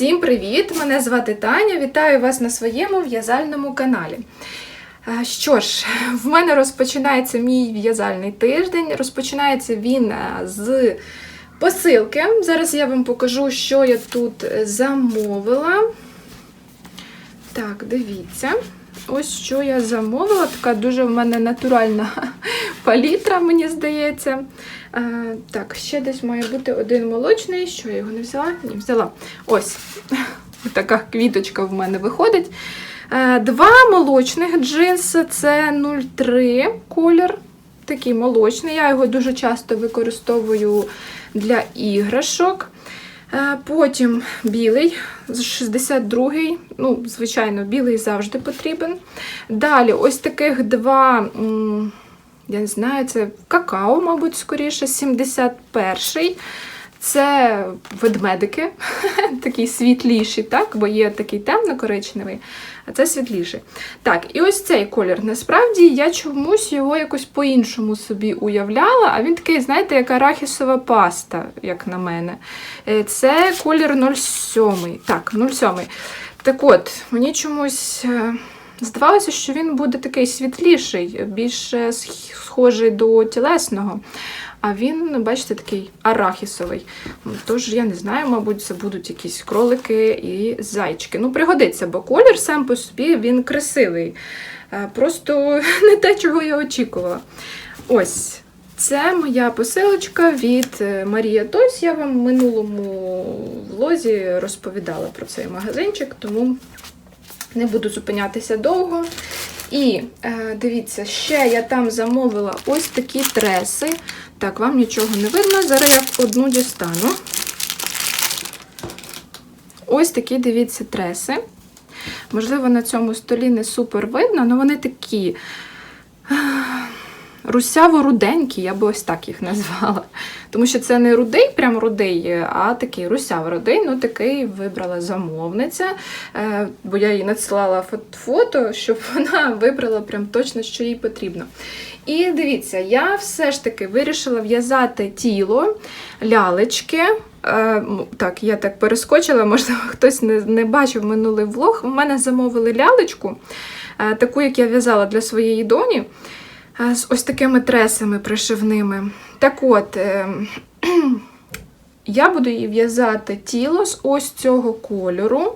Всім привіт! Мене звати Таня. Вітаю вас на своєму в'язальному каналі. Що ж, в мене розпочинається мій в'язальний тиждень. Розпочинається він з посилки. Зараз я вам покажу, що я тут е, замовила. Так, дивіться. Ось що я замовила. Така дуже в мене натуральна палітра, мені здається. А, так, ще десь має бути один молочний. Що я його не взяла? Ні, взяла. Ось така квіточка в мене виходить. Е, Два молочних джинси це 03 колір. Такий молочний. Я його дуже часто використовую для іграшок. Е, Потім білий, 62-й. Ну, звичайно, білий завжди потрібен. Далі, ось таких два, я не знаю, це какао, мабуть, скоріше, 71-й. Це ведмедики, такий світліший, так? бо є такий темно-коричневий, а це світліший. Так, і ось цей колір. Насправді я чомусь його якось по-іншому собі уявляла, а він такий, знаєте, як арахісова паста, як на мене. Е, Це колір 07. Так, 07. Так от, мені чомусь. е, Здавалося, що він буде такий світліший, більш е, схожий до тілесного. А він, бачите, такий арахісовий. Тож, я не знаю, мабуть, це будуть якісь кролики і зайчики. Ну, пригодиться, бо колір сам по собі він красивий. Е, Просто не те, чого я очікувала. Ось. Це моя посилочка від е, Марія Тось. Я вам в минулому влозі розповідала про цей магазинчик, тому не буду зупинятися довго. І е, дивіться, ще я там замовила ось такі треси. Так, вам нічого не видно. Зараз я одну дістану. Ось такі, дивіться, треси. Можливо, на цьому столі не супер видно, але вони такі русяво-руденькі, я би ось так їх назвала. Тому що це не рудий, прям рудий, а такий русяво-рудий, ну такий вибрала замовниця, е, бо я їй надсилала фото, щоб вона вибрала прям точно, що їй потрібно. І дивіться, я все ж таки вирішила в'язати тіло, лялечки. Е, так, я так перескочила, можливо, хтось не, не бачив минулий влог. У мене замовили лялечку, е, таку, як я в'язала для своєї доні, з ось такими тресами пришивними. Так от, е, я буду її в'язати тіло з ось цього кольору.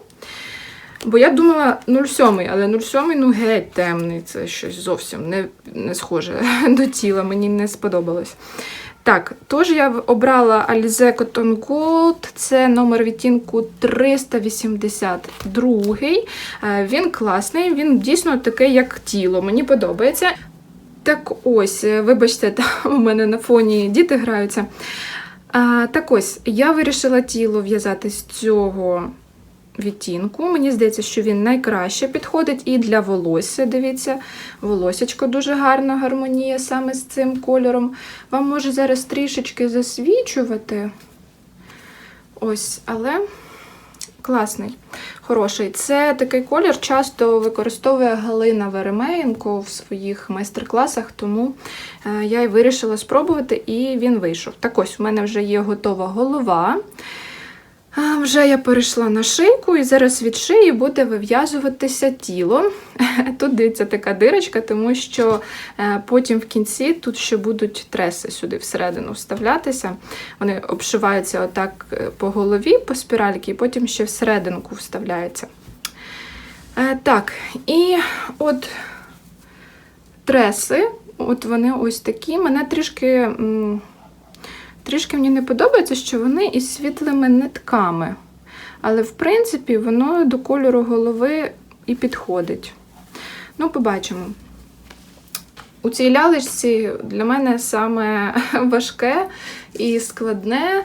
Бо я думала 07, але 07 ну геть темний. Це щось зовсім не, не схоже до тіла, мені не сподобалось. Так, тож я обрала Alize Cotton Gold, це номер відтінку 382. Е, Він класний, він дійсно такий, як тіло, мені подобається. Так ось, е, вибачте, там у мене на фоні діти граються. А, так ось, я вирішила тіло в'язати з цього відтінку. Мені здається, що він найкраще підходить і для волосся. Дивіться, волосячко дуже гарно гармоніє саме з цим кольором. Вам може зараз трішечки засвічувати. Ось, але класний, хороший. Це такий колір часто використовує Галина Веремеєнко в своїх майстер-класах, тому е, я й вирішила спробувати, і він вийшов. Так ось, у мене вже є готова голова. А, Вже я перейшла на шийку, і зараз від шиї буде вив'язуватися тіло. Тут дивіться така дирочка, тому що е, потім в кінці тут ще будуть треси сюди всередину вставлятися. Вони обшиваються отак е, по голові, по спіральки, і потім ще всерединку вставляються. Е, Так, і от треси, от вони ось такі. Мене трішки. Трішки мені не подобається, що вони із світлими нитками. Але, в принципі, воно до кольору голови і підходить. Ну, побачимо. У цій лялечці для мене саме важке і складне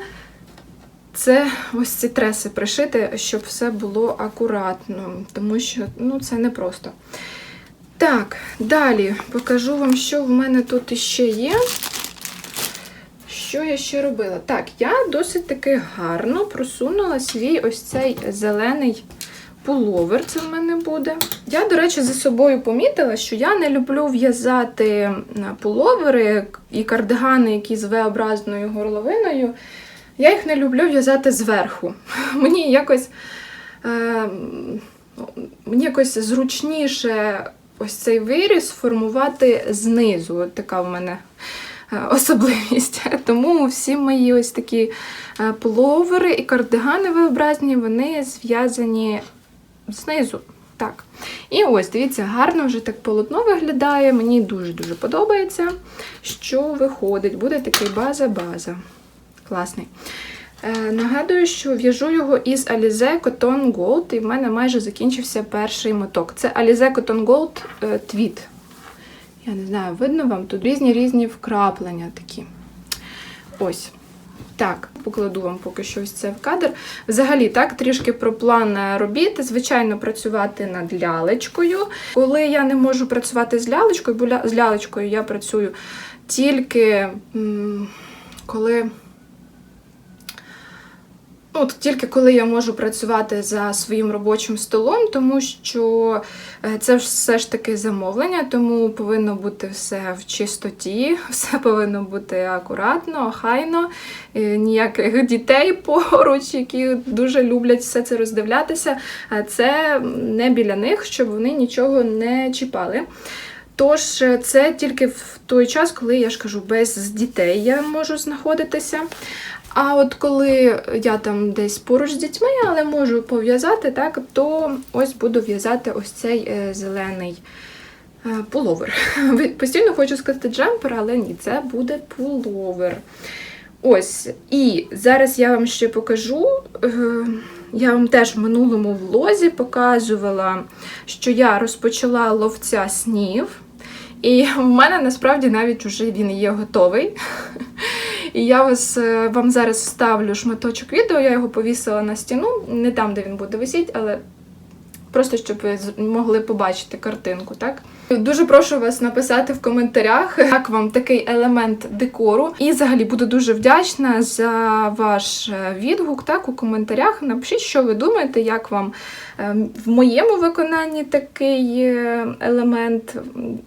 це ось ці треси пришити, щоб все було акуратно, тому що ну, це непросто. Так, далі покажу вам, що в мене тут іще є. Що я ще робила? Так, я досить таки гарно просунула свій ось цей зелений пуловер, це в мене буде. Я, до речі, за собою помітила, що я не люблю в'язати пуловери і кардигани, які з V-образною горловиною. Я їх не люблю в'язати зверху. Мені якось е, мені якось зручніше ось цей виріз формувати знизу. От така в мене особливість. Тому всі мої ось такі е, пуловери і кардигани виобразні, вони зв'язані знизу. Так. І ось, дивіться, гарно вже так полотно виглядає. Мені дуже-дуже подобається, що виходить. Буде такий база-база. Класний. Е, нагадую, що в'яжу його із Alize Cotton Gold, і в мене майже закінчився перший моток. Це Alize Cotton Gold е, Tweed. Я не знаю, видно вам? Тут різні різні вкраплення такі. Ось. Так, покладу вам поки що ось це в кадр. Взагалі, так, трішки про план робіти. робіт. Звичайно, працювати над лялечкою. Коли я не можу працювати з лялечкою, бо з лялечкою я працюю тільки м, коли. Ну, тільки коли я можу працювати за своїм робочим столом, тому що е, це все ж таки замовлення, тому повинно бути все в чистоті, все повинно бути акуратно, охайно, е, ніяких дітей поруч, які дуже люблять все це роздивлятися. А Це не біля них, щоб вони нічого не чіпали. Тож е, це тільки в той час, коли я ж кажу, без дітей я можу знаходитися. А от коли я там десь поруч з дітьми, але можу пов'язати, так, то ось буду в'язати ось цей е, зелений е, пуловер. Постійно хочу сказати джемпер, але ні, це буде пуловер. Ось. І зараз я вам ще покажу. е, Я вам теж в минулому влозі показувала, що я розпочала ловця снів. І в мене насправді навіть уже він є готовий. І я вас, е, вам зараз вставлю шматочок відео, я його повісила на стіну, не там, де він буде висіти, але просто щоб ви могли побачити картинку, так? Дуже прошу вас написати в коментарях, як вам такий елемент декору. І взагалі буду дуже вдячна за ваш е, відгук так, у коментарях. Напишіть, що ви думаєте, як вам е, в моєму виконанні такий е, елемент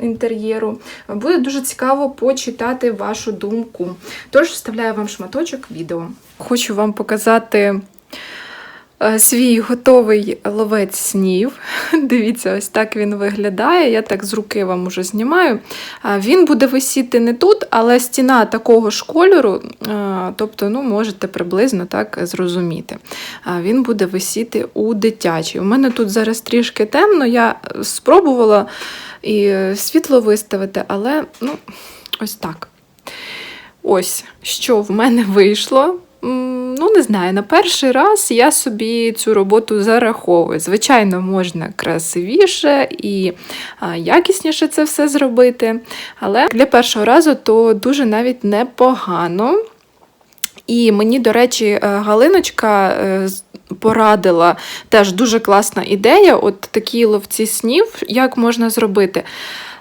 інтер'єру. Буде дуже цікаво почитати вашу думку. Тож вставляю вам шматочок відео. Хочу вам показати свій готовий ловець снів. Дивіться, ось так він виглядає. Я так з руки вам уже знімаю. Він буде висіти не тут, але стіна такого ж кольору, тобто, ну, можете приблизно так зрозуміти. Він буде висіти у дитячій. У мене тут зараз трішки темно, я спробувала і е, світло виставити, але ну, ось так. Ось що в мене вийшло. Ну, не знаю, на перший раз я собі цю роботу зараховую. Звичайно, можна красивіше і якісніше це все зробити. Але для першого разу то дуже навіть непогано. І мені, до речі, е, Галиночка е, порадила теж дуже класна ідея. От такі ловці снів, як можна зробити.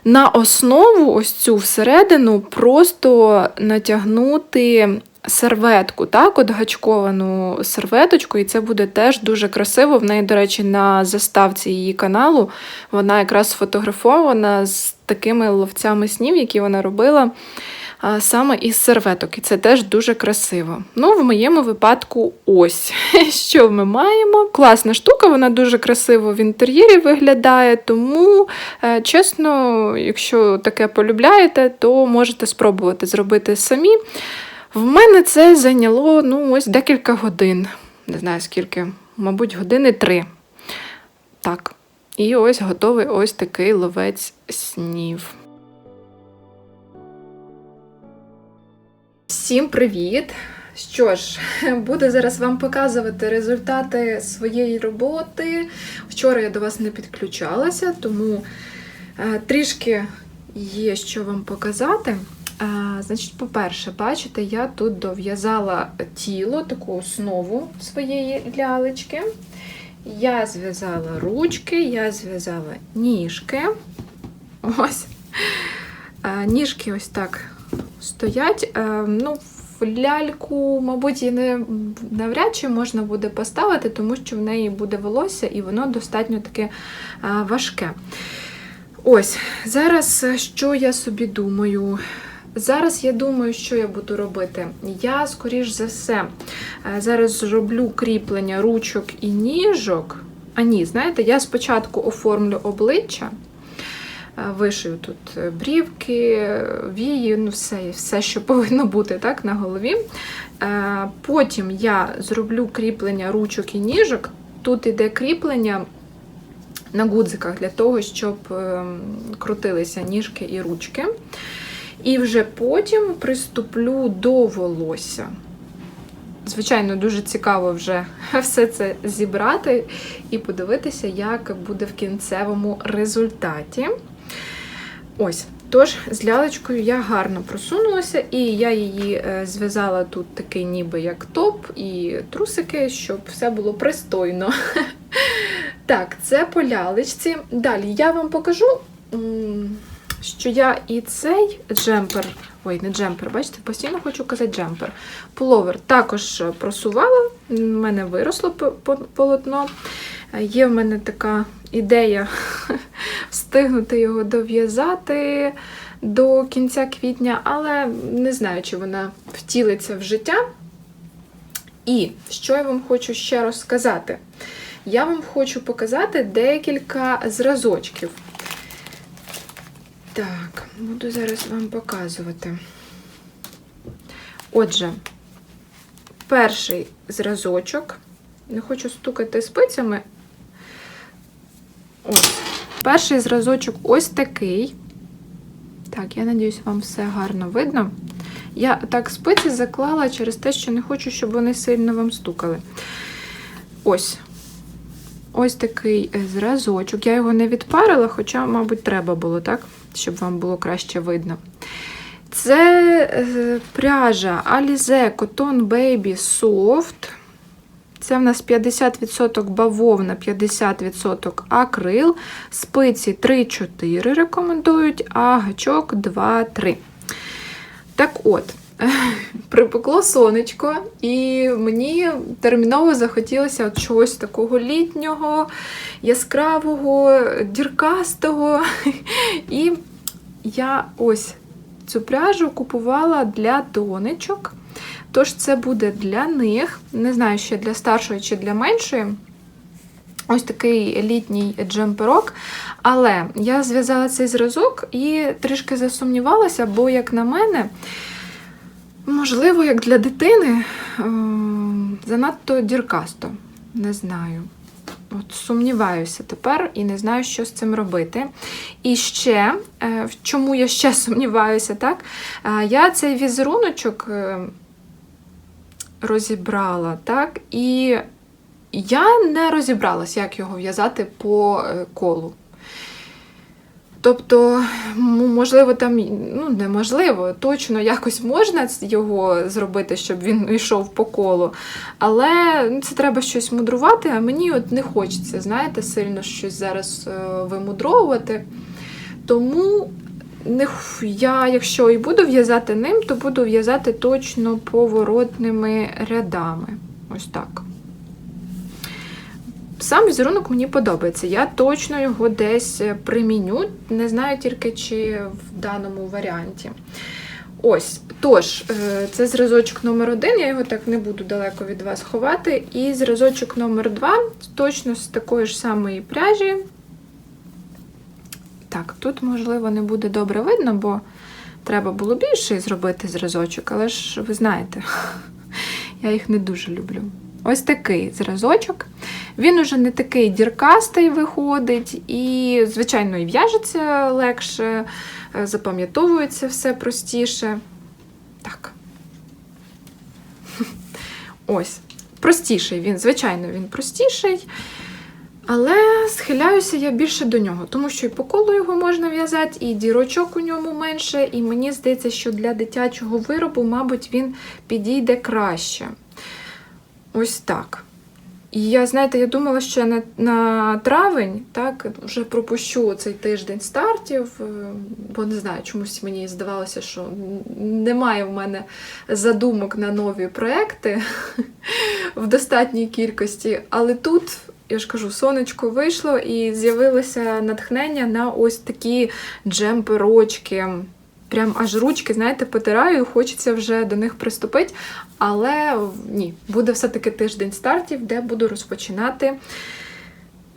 На основу, ось цю всередину, просто натягнути серветку, так, от гачковану серветочку, і це буде теж дуже красиво. В неї, до речі, на заставці її каналу вона якраз сфотографована з такими ловцями снів, які вона робила саме із серветок. І це теж дуже красиво. Ну, в моєму випадку, ось що ми маємо. Класна штука, вона дуже красиво в інтер'єрі виглядає. Тому, е, чесно, якщо таке полюбляєте, то можете спробувати зробити самі. В мене це зайняло ну, ось декілька годин. Не знаю скільки, мабуть, години три. Так. І ось готовий ось такий ловець снів. Всім привіт! Що ж, буду зараз вам показувати результати своєї роботи. Вчора я до вас не підключалася, тому е, трішки є що вам показати. Значить, по-перше, бачите, я тут дов'язала тіло, таку основу своєї лялечки. Я зв'язала ручки, я зв'язала ніжки. Ось. Ніжки ось так стоять. Ну, ляльку, мабуть, її не навряд чи можна буде поставити, тому що в неї буде волосся і воно достатньо таке важке. Ось, зараз що я собі думаю? Зараз я думаю, що я буду робити. Я, скоріш за все, е, зараз зроблю кріплення ручок і ніжок. А ні, знаєте, я спочатку оформлю обличчя, е, вишию тут е, брівки, вії, ну все, все, що повинно бути так, на голові. Потім я зроблю кріплення ручок і ніжок. Тут іде кріплення на гудзиках для того, щоб ем, крутилися ніжки і ручки. І вже потім приступлю до волосся. Звичайно, дуже цікаво вже все це зібрати і подивитися, як буде в кінцевому результаті. Ось, тож, з лялечкою я гарно просунулася, і я її е, зв'язала тут такий ніби як топ і трусики, щоб все було пристойно. Так, це по лялечці. Далі я вам покажу, що я і цей джемпер, ой, не джемпер, бачите, постійно хочу казати джемпер. Пуловер також просувала, в мене виросло по- по- полотно. Є в мене така ідея встигнути його дов'язати до кінця квітня, але не знаю, чи вона втілиться в життя. І що я вам хочу ще розказати? Я вам хочу показати декілька зразочків. Так, буду зараз вам показувати. Отже, перший зразочок. Не хочу стукати спицями. Ось. Перший зразочок ось такий. Так, я надіюсь, вам все гарно видно. Я так спиці заклала через те, що не хочу, щоб вони сильно вам стукали. Ось. Ось такий е, зразочок. Я його не відпарила, хоча, мабуть, треба було, так? Щоб вам було краще видно. Це е, пряжа Alize Cotton Baby Soft. Це в нас 50% бавовна, 50% акрил, спиці 3-4 рекомендують, а гачок 2-3. Так от, припекло сонечко, і мені терміново захотілося от чогось такого літнього, яскравого, діркастого. І я ось цю пряжу купувала для донечок. Тож це буде для них, не знаю, ще для старшої чи для меншої. Ось такий літній джемперок. Але я зв'язала цей зразок і трішки засумнівалася, бо, як на мене, можливо, як для дитини, ем, занадто діркасто. Не знаю. От Сумніваюся тепер і не знаю, що з цим робити. І ще, е, в чому я ще сумніваюся, так? Е, Я цей візеруночок е, розібрала, так? І я не розібралась, як його в'язати по е, колу. Тобто, можливо, там, ну, неможливо, точно якось можна його зробити, щоб він йшов по колу. Але ну, це треба щось мудрувати, а мені от не хочеться, знаєте, сильно щось зараз е, вимудровувати. Тому не, я, якщо і буду в'язати ним, то буду в'язати точно поворотними рядами. Ось так. Сам візерунок мені подобається. Я точно його десь е, приміню. Не знаю тільки, чи в даному варіанті. Ось, тож, е, це зразочок номер один, я його так не буду далеко від вас ховати. І зразочок номер два, точно з такої ж самої пряжі. Так, тут, можливо, не буде добре видно, бо треба було більший зробити зразочок, але ж ви знаєте, я їх не дуже люблю. Ось такий зразочок. Він уже не такий діркастий виходить, і, звичайно, і в'яжеться легше, е, запам'ятовується все простіше. Так. Ось. Простіший він, звичайно, він простіший. Але схиляюся я більше до нього, тому що і по колу його можна в'язати, і дірочок у ньому менше, і мені здається, що для дитячого виробу, мабуть, він підійде краще. Ось так. І я, знаєте, я думала, що на, на травень так, вже пропущу цей тиждень стартів, е, бо не знаю, чомусь мені здавалося, що немає в мене задумок на нові проекти в достатній кількості. Але тут, я ж кажу, сонечко вийшло і з'явилося натхнення на ось такі джемперочки. Прям аж ручки, знаєте, потираю, хочеться вже до них приступити. Але ні, буде все-таки тиждень стартів, де буду розпочинати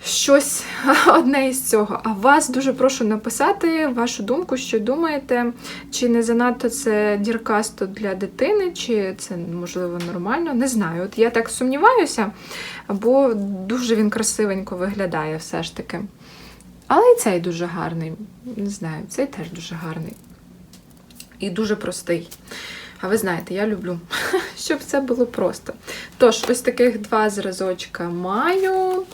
щось одне із цього. А вас дуже прошу написати вашу думку, що думаєте, чи не занадто це діркасто для дитини, чи це можливо нормально. Не знаю. От я так сумніваюся, бо дуже він красивенько виглядає все ж таки. Але і цей дуже гарний. Не знаю, цей теж дуже гарний. І дуже простий. А ви знаєте, я люблю, щоб це було просто. Тож, ось таких два зразочка маю.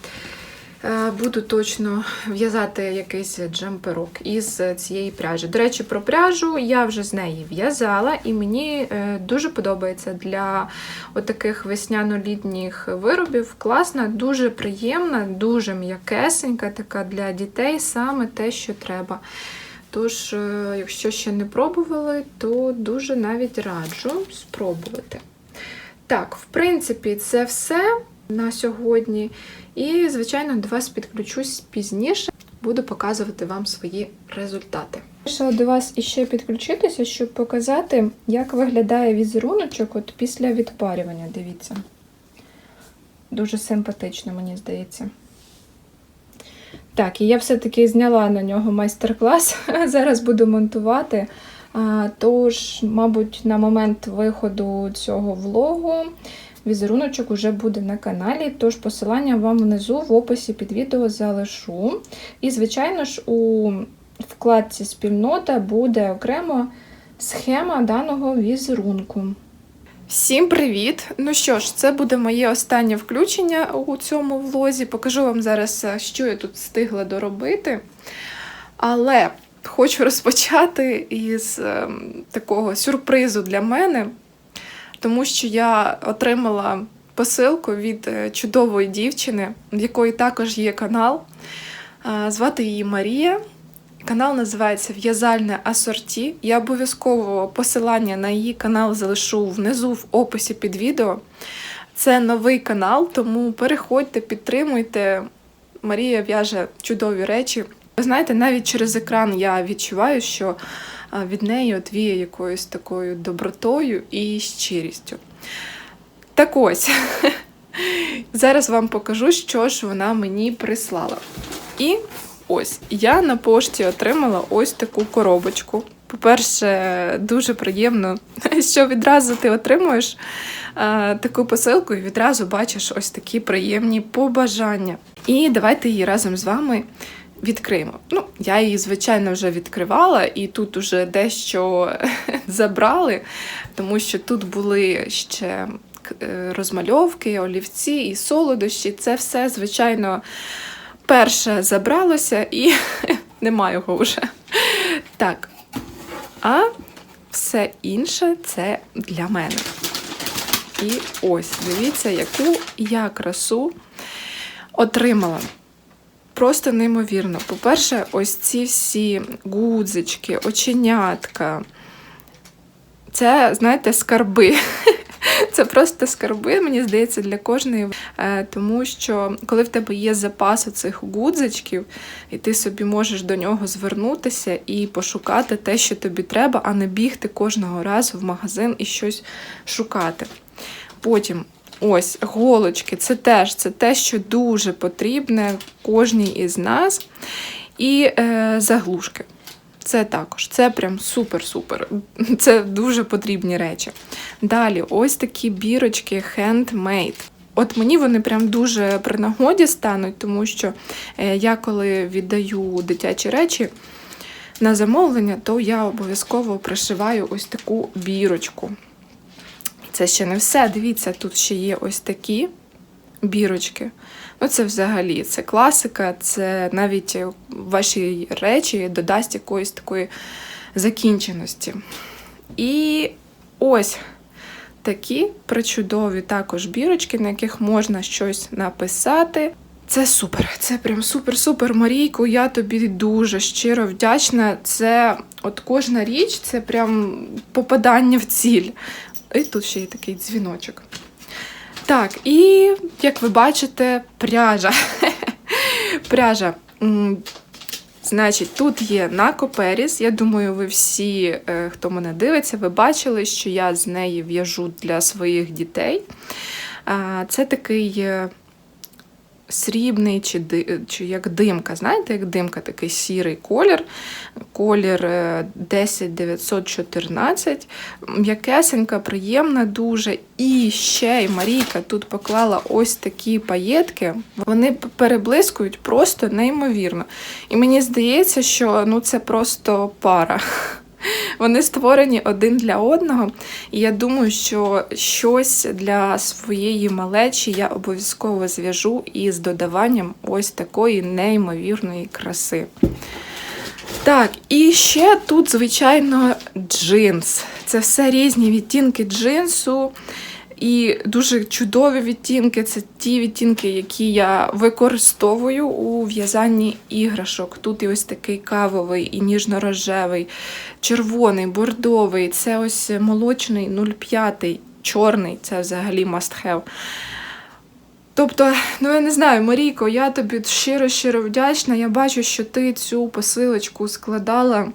Е, Буду точно в'язати якийсь джемперок із цієї пряжі. До речі, про пряжу я вже з неї в'язала, і мені е, дуже подобається для отаких весняно-літніх виробів. Класна, дуже приємна, дуже м'якесенька, така для дітей саме те, що треба. Тож, е, якщо ще не пробували, то дуже навіть раджу спробувати. Так, в принципі, це все на сьогодні. І, звичайно, до вас підключусь пізніше, буду показувати вам свої результати. Вирішила до вас іще підключитися, щоб показати, як виглядає візеруночок от після відпарювання. Дивіться. Дуже симпатично, мені здається. Так, і я все-таки зняла на нього майстер-клас. Зараз буду монтувати. Тож, мабуть, на момент виходу цього влогу візеруночок уже буде на каналі. Тож посилання вам внизу в описі під відео залишу. І, звичайно ж, у вкладці спільнота буде окремо схема даного візерунку. Всім привіт! Ну що ж, це буде моє останнє включення у цьому влозі. Покажу вам зараз, що я тут встигла доробити. Але хочу розпочати із е, такого сюрпризу для мене, тому що я отримала посилку від е, чудової дівчини, в якої також є канал. Е, Звати її Марія. Канал називається В'язальне асорті. Я обов'язково посилання на її канал залишу внизу в описі під відео. Це новий канал, тому переходьте, підтримуйте. Марія в'яже чудові речі. Ви знаєте, навіть через екран я відчуваю, що від неї от віє якоюсь такою добротою і щирістю. Так ось, зараз вам покажу, що ж вона мені прислала. І ось я на пошті отримала ось таку коробочку. По-перше, дуже приємно, що відразу ти отримуєш а, таку посилку і відразу бачиш ось такі приємні побажання. І давайте її разом з вами відкриємо. Ну, я її, звичайно, вже відкривала, і тут уже дещо забрали, тому що тут були ще е, розмальовки, олівці і солодощі. Це все, звичайно, перше забралося і немає його вже. Так. А все інше це для мене. І ось, дивіться, яку я красу отримала. Просто неймовірно. По-перше, ось ці всі гудзички, оченятка. Це, знаєте, скарби. Це просто скарби, мені здається, для кожної. Е, Тому що коли в тебе є запас цих гудзичків, і ти собі можеш до нього звернутися і пошукати те, що тобі треба, а не бігти кожного разу в магазин і щось шукати. Потім ось голочки, це теж це те, що дуже потрібне кожній із нас. І е, заглушки. Це також, це прям супер-супер. Це дуже потрібні речі. Далі, ось такі бірочки handmade. От мені вони прям дуже при нагоді стануть, тому що е, я коли віддаю дитячі речі на замовлення, то я обов'язково пришиваю ось таку бірочку. Це ще не все. Дивіться, тут ще є ось такі бірочки. Ну, це взагалі це класика, це навіть ваші речі додасть якоїсь такої закінченості. І ось такі причудові також бірочки, на яких можна щось написати. Це супер, це прям супер-супер, Марійко. Я тобі дуже щиро вдячна. Це от кожна річ, це прям попадання в ціль. І тут ще є такий дзвіночок. Так, і як ви бачите, пряжа. пряжа. Значить, тут є накоперіс. Я думаю, ви всі, е, хто мене дивиться, ви бачили, що я з неї в'яжу для своїх дітей. Це такий е, срібний чи, чи як димка. Знаєте, як димка, такий сірий колір. Колір е, 10914. М'якесенька, приємна дуже. І ще й Марійка тут поклала ось такі паєтки. Вони переблискують просто неймовірно. І мені здається, що ну, це просто пара. Вони створені один для одного. І я думаю, що щось для своєї малечі я обов'язково зв'яжу із додаванням ось такої неймовірної краси. Так, і ще тут, звичайно, джинс. Це все різні відтінки джинсу. І дуже чудові відтінки це ті відтінки, які я використовую у в'язанні іграшок. Тут і ось такий кавовий, і ніжно-рожевий, червоний, бордовий, це ось молочний 0,5, чорний це взагалі must have. Тобто, ну я не знаю, Марійко, я тобі щиро-щиро вдячна. Я бачу, що ти цю посилочку складала.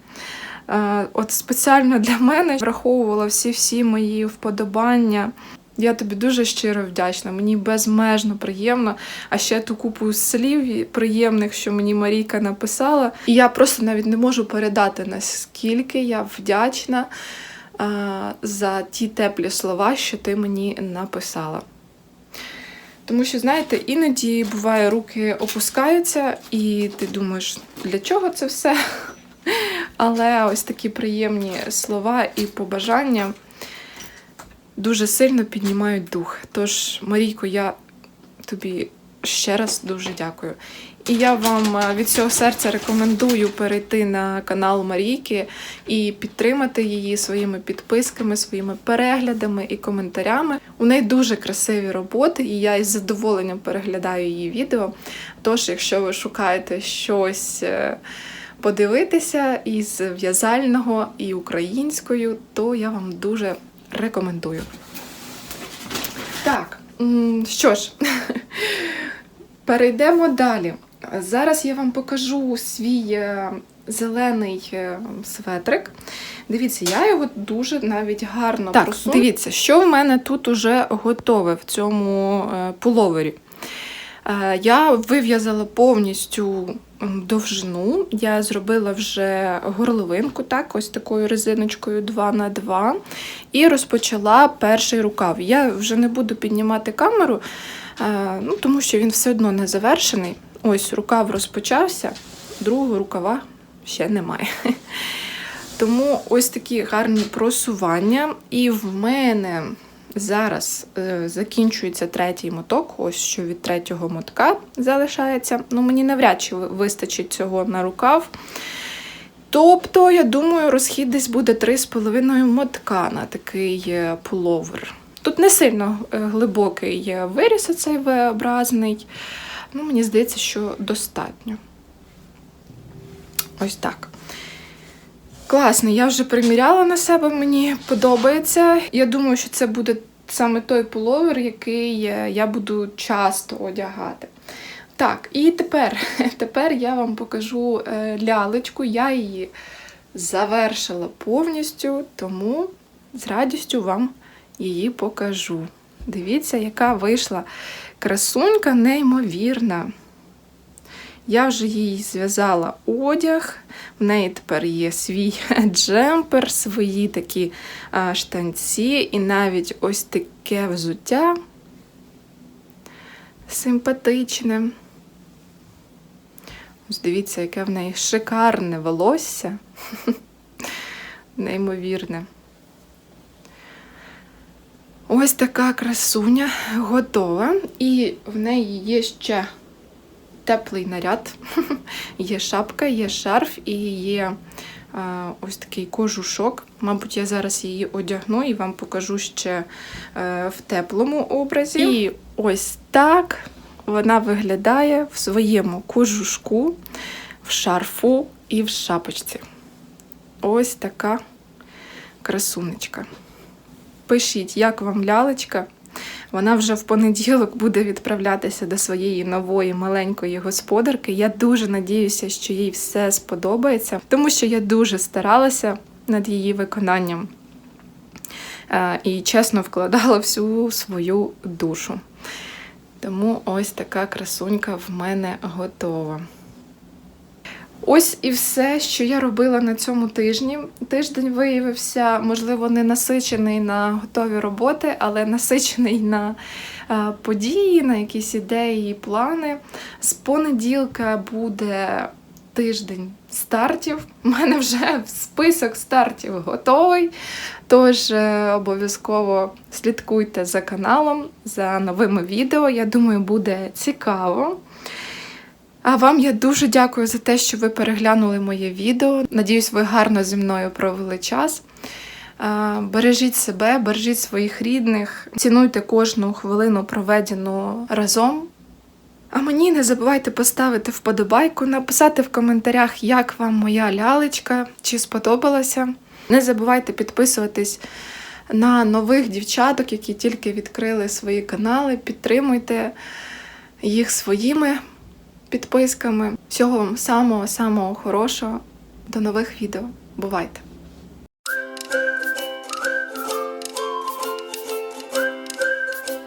е, От спеціально для мене враховувала всі-всі мої вподобання. Я тобі дуже щиро вдячна. Мені безмежно приємно. А ще ту купу слів приємних, що мені Марійка написала. І я просто навіть не можу передати, наскільки я вдячна а, за ті теплі слова, що ти мені написала. Тому що, знаєте, іноді буває, руки опускаються, і ти думаєш, для чого це все? Але ось такі приємні слова і побажання дуже сильно піднімають дух. Тож, Марійко, я тобі ще раз дуже дякую. І я вам е, від всього серця рекомендую перейти на канал Марійки і підтримати її своїми підписками, своїми переглядами і коментарями. У неї дуже красиві роботи, і я із задоволенням переглядаю її відео. Тож, якщо ви шукаєте щось е, подивитися із в'язального і українською, то я вам дуже рекомендую. Так, що ж, перейдемо далі. Зараз я вам покажу свій е, зелений е, светрик. Дивіться, я його дуже навіть гарно Так, просунула. Дивіться, що в мене тут уже готове в цьому е, пуловері. Я вив'язала повністю довжину. Я зробила вже горловинку, так, ось такою резиночкою 2 на 2 і розпочала перший рукав. Я вже не буду піднімати камеру, е, ну, тому що він все одно не завершений. Ось рукав розпочався, другого рукава ще немає. Тому ось такі гарні просування. І в мене зараз е, закінчується третій моток, ось що від третього мотка залишається. Ну, мені навряд чи вистачить цього на рукав. Тобто, я думаю, розхід десь буде 3,5 мотка на такий е, пуловер. Тут не сильно е, глибокий виріс оцей V-образний. Ну, мені здається, що достатньо. Ось так. Класно, я вже приміряла на себе, мені подобається. Я думаю, що це буде саме той пуловер, який е, я буду часто одягати. Так, і тепер, тепер я вам покажу е, лялечку. Я її завершила повністю, тому з радістю вам її покажу. Дивіться, яка вийшла красунька неймовірна. Я вже їй зв'язала одяг, в неї тепер є свій джемпер, свої такі штанці, і навіть ось таке взуття симпатичне. Ось дивіться, яке в неї шикарне волосся. Неймовірне. Ось така красуня готова. І в неї є ще теплий наряд. є шапка, є шарф і є а, ось такий кожушок. Мабуть, я зараз її одягну і вам покажу ще е, в теплому образі. І ось так вона виглядає в своєму кожушку, в шарфу і в шапочці. Ось така красунечка. Пишіть, як вам лялечка. Вона вже в понеділок буде відправлятися до своєї нової маленької господарки. Я дуже надіюся, що їй все сподобається, тому що я дуже старалася над її виконанням е, і чесно вкладала всю свою душу. Тому ось така красунька в мене готова. Ось і все, що я робила на цьому тижні. Тиждень виявився, можливо, не насичений на готові роботи, але насичений на е, події, на якісь ідеї і плани. З понеділка буде тиждень стартів. У мене вже список стартів готовий. Тож е, обов'язково слідкуйте за каналом, за новими відео. Я думаю, буде цікаво. А вам я дуже дякую за те, що ви переглянули моє відео. Надіюсь, ви гарно зі мною провели час. Бережіть себе, бережіть своїх рідних, цінуйте кожну хвилину, проведену разом. А мені не забувайте поставити вподобайку, написати в коментарях, як вам моя лялечка, чи сподобалася. Не забувайте підписуватись на нових дівчаток, які тільки відкрили свої канали. Підтримуйте їх своїми підписками. Всього вам самого-самого хорошого. До нових відео. Бувайте!